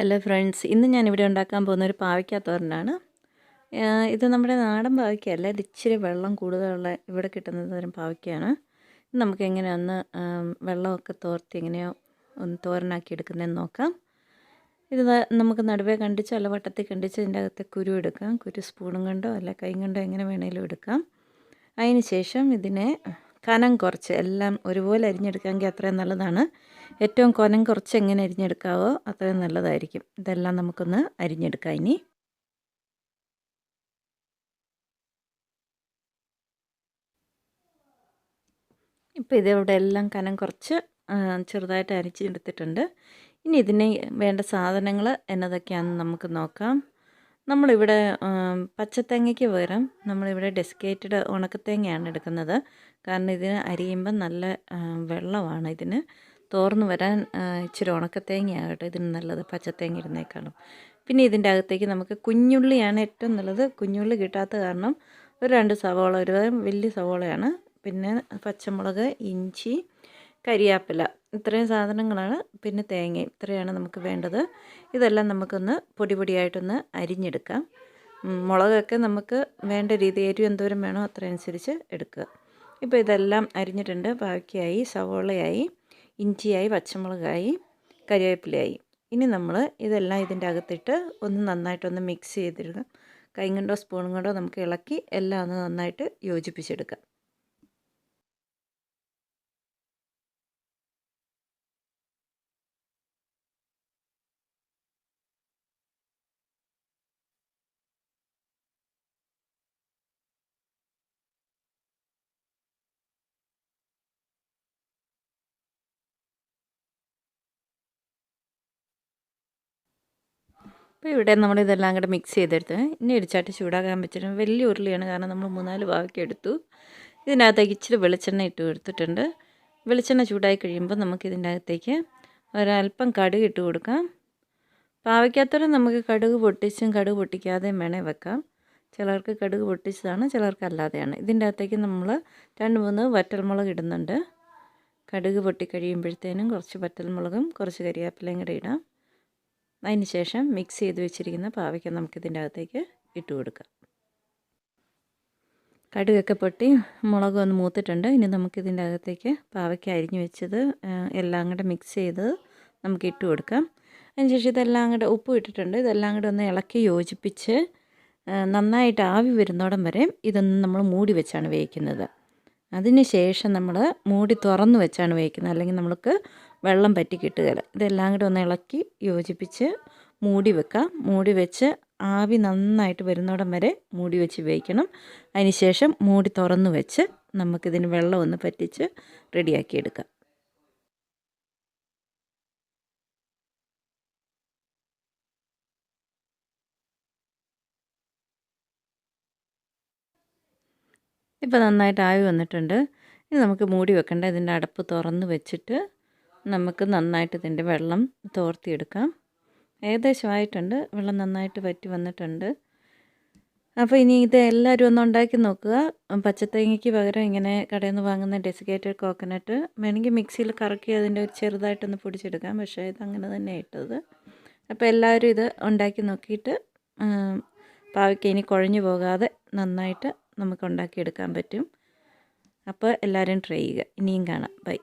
Hello friends ഇന്ന് ഞാനിവിടെ ഉണ്ടാക്കാൻ പോകുന്ന ഒരു പാവയ്ക്ക തോരനാണ്. ഇത് നമ്മുടെ നാടൻ പാവയ്ക്കയല്ല ഇത് ഇച്ചിരി വെള്ളം കൂടുതലുള്ള ഇവിടെ കിട്ടുന്ന തരം പാവയ്ക്കയാണ്. നമുക്ക് എങ്ങനെയൊന്ന് വെള്ളമൊക്കെ തോർത്തി എങ്ങനെയോ ഒന്ന് തോരനാക്കി എടുക്കുന്നതെന്ന് നോക്കാം. ഇത് നമുക്ക് നടുവേ കണ്ടിച്ച് അല്ല വട്ടത്തിൽ കണ്ടിച്ച് ഇതിന്റെ അകത്തെ കുരു എടുക്കാം. കുരു സ്പൂണും കൊണ്ടോ അല്ല കൈ കൊണ്ടോ എങ്ങനെ വേണേലും എടുക്കാം. അതിന് ശേഷം ഇതിനെ കനം കുറച്ച് എല്ലാം ഒരുപോലെ അരിഞ്ഞെടുക്കാമെങ്കിൽ അത്രയും നല്ലതാണ്. ഏറ്റവും കൊനം കുറച്ച് എങ്ങനെ അരിഞ്ഞെടുക്കാവോ അത്രയും നല്ലതായിരിക്കും. ഇതെല്ലാം നമുക്കൊന്ന് അരിഞ്ഞെടുക്കാം ഇനി. ഇപ്പോൾ ഇതിവിടെ എല്ലാം കനം കുറച്ച് ചെറുതായിട്ട് അരിച്ചെടുത്തിട്ടുണ്ട്. ഇനി ഇതിന് വേണ്ട സാധനങ്ങൾ എന്നതൊക്കെയാണെന്ന് നമുക്ക് നോക്കാം. നമ്മളിവിടെ പച്ചത്തേങ്ങയ്ക്ക് പകരം നമ്മളിവിടെ ഡെസ്കേറ്റഡ് ഉണക്കത്തേങ്ങയാണ് എടുക്കുന്നത്. കാരണം ഇതിന് അരിയുമ്പം നല്ല വെള്ളമാണ്. ഇതിന് തോർന്നു വരാൻ ഇച്ചിരി ഉണക്കത്തേങ്ങയാകട്ടെ. ഇതിന് നല്ലത് പച്ചത്തേങ്ങ ഇരുന്നേക്കാളും പിന്നെ ഇതിന്റെ അകത്തേക്ക് നമുക്ക് കുഞ്ഞുള്ളിയാണ് ഏറ്റവും നല്ലത്. കുഞ്ഞുള്ളി കിട്ടാത്ത കാരണം ഒരു രണ്ട് സവോള ഒരു വലിയ സവോളയാണ്. പിന്നെ പച്ചമുളക് ഇഞ്ചി കരിയാപ്പില. ഇത്രയും സാധനങ്ങളാണ്. പിന്നെ തേങ്ങയും ഇത്രയാണ് നമുക്ക് വേണ്ടത്. ഇതെല്ലാം നമുക്കൊന്ന് പൊടി പൊടിയായിട്ടൊന്ന് അരിഞ്ഞെടുക്കാം. മുളകൊക്കെ നമുക്ക് വേണ്ട രീതി എരിവ് എന്തോരം വേണോ അത്ര അനുസരിച്ച് എടുക്കുക. ഇപ്പോൾ ഇതെല്ലാം അരിഞ്ഞിട്ടുണ്ട്. ബാക്കിയായി സവോളയായി ഇഞ്ചിയായി പച്ചമുളകായി കരിവേപ്പിലയായി. ഇനി നമ്മൾ ഇതെല്ലാം ഇതിന്റെ അകത്തിട്ട് ഒന്ന് നന്നായിട്ടൊന്ന് മിക്സ് ചെയ്തിടുക. കൈ കൊണ്ടോ സ്പൂണും കൊണ്ടോ നമുക്ക് ഇളക്കി എല്ലാം ഒന്ന് നന്നായിട്ട് യോജിപ്പിച്ചെടുക്കാം. അപ്പോൾ ഇവിടെ നമ്മൾ ഇതെല്ലാം കൂടെ മിക്സ് ചെയ്തെടുത്ത് ഇനി ഇടിച്ചാട്ട് ചൂടാക്കാൻ വെച്ചിട്ട് വലിയ ഉരുളിയാണ്. കാരണം നമ്മൾ മൂന്നാൽ ഭാഗമൊക്കെ എടുത്തു. ഇതിനകത്തേക്ക് ഇച്ചിരി വെളിച്ചെണ്ണ ഇട്ട് കൊടുത്തിട്ടുണ്ട്. വെളിച്ചെണ്ണ ചൂടായി കഴിയുമ്പോൾ നമുക്ക് ഇതിന്റെ അകത്തേക്ക് ഒരല്പം കടുക് ഇട്ട് കൊടുക്കാം. പാവയ്ക്കാത്തോടെ നമുക്ക് കടുക് പൊട്ടിച്ചും കടുക് പൊട്ടിക്കാതെയും വേണേൽ വെക്കാം. ചിലർക്ക് കടുക് പൊട്ടിച്ചതാണ് ചിലർക്ക് അല്ലാതെയാണ്. ഇതിന്റെ അകത്തേക്ക് നമ്മൾ രണ്ട് മൂന്ന് വറ്റൽമുളക് ഇടുന്നുണ്ട്. കടുക് പൊട്ടിക്കഴിയുമ്പോഴത്തേനും കുറച്ച് വറ്റൽമുളകും കുറച്ച് കരിവേപ്പിലയും കൂടെ ഇടാം. അതിന് ശേഷം മിക്സ് ചെയ്ത് വെച്ചിരിക്കുന്ന പാവയ്ക്ക നമുക്കിതിന്റെ അകത്തേക്ക് ഇട്ട് കൊടുക്കാം. കടുകൊക്കെ പൊട്ടി മുളക് ഒന്ന് മൂത്തിട്ടുണ്ട്. ഇനി നമുക്കിതിന്റെ അകത്തേക്ക് പാവയ്ക്ക അരിഞ്ഞു വെച്ചത് എല്ലാം കൂടെ മിക്സ് ചെയ്ത് നമുക്ക് ഇട്ട് കൊടുക്കാം. അതിനുശേഷം ഇതെല്ലാം കൂടെ ഉപ്പ് ഇട്ടിട്ടുണ്ട്. ഇതെല്ലാം കൂടെ ഒന്ന് ഇളക്കി യോജിപ്പിച്ച് നന്നായിട്ട് ആവി വരുന്നോടം വരെ ഇതൊന്ന് നമ്മൾ മൂടി വെച്ചാണ് വേവിക്കുന്നത്. അതിന് ശേഷം നമ്മൾ മൂടി തുറന്ന് വെച്ചാണ് വേവിക്കുന്നത്. അല്ലെങ്കിൽ നമ്മൾക്ക് വെള്ളം പറ്റി കിട്ടുകയില്ല. ഇതെല്ലാം കൂടെ ഒന്ന് ഇളക്കി യോജിപ്പിച്ച് മൂടി വെക്കാം. മൂടി വെച്ച് ആവി നന്നായിട്ട് വരുന്നിടം വരെ മൂടി വെച്ച് വേവിക്കണം. അതിന് ശേഷം മൂടി തുറന്ന് വെച്ച് നമുക്കിതിന് വെള്ളം ഒന്ന് പറ്റിച്ച് റെഡിയാക്കി ഇപ്പോൾ നന്നായിട്ട് ആവി വന്നിട്ടുണ്ട്. ഇനി നമുക്ക് മൂടി വെക്കണ്ട. ഇതിന്റെ അടപ്പ് തുറന്ന് വെച്ചിട്ട് നമുക്ക് നന്നായിട്ട് ഇതിന്റെ വെള്ളം തോർത്തിയെടുക്കാം. ഏകദേശമായിട്ടുണ്ട് വെള്ളം നന്നായിട്ട് വറ്റി വന്നിട്ടുണ്ട്. അപ്പോൾ ഇനി ഇത് എല്ലാവരും ഒന്ന് ഉണ്ടാക്കി നോക്കുക. പച്ചത്തേങ്ങയ്ക്ക് പകരം ഇങ്ങനെ കടയിൽ നിന്ന് വാങ്ങുന്ന ഡെസിക്കേറ്റഡ് കോക്കനട്ട് വേണമെങ്കിൽ മിക്സിയിൽ കറക്കി അതിന്റെ ഒരു ചെറുതായിട്ടൊന്ന് പൊടിച്ചെടുക്കാം. പക്ഷേ ഇത് അങ്ങനെ തന്നെ ഇട്ടത്. അപ്പോൾ എല്ലാവരും ഇത് ഉണ്ടാക്കി നോക്കിയിട്ട് പാവയ്ക്ക ഇനി കുഴഞ്ഞു പോകാതെ നന്നായിട്ട് നമുക്ക് ഉണ്ടാക്കിയെടുക്കാൻ പറ്റും. അപ്പോൾ എല്ലാവരും ട്രൈ ചെയ്യുക. ഇനിയും കാണാം. ബൈ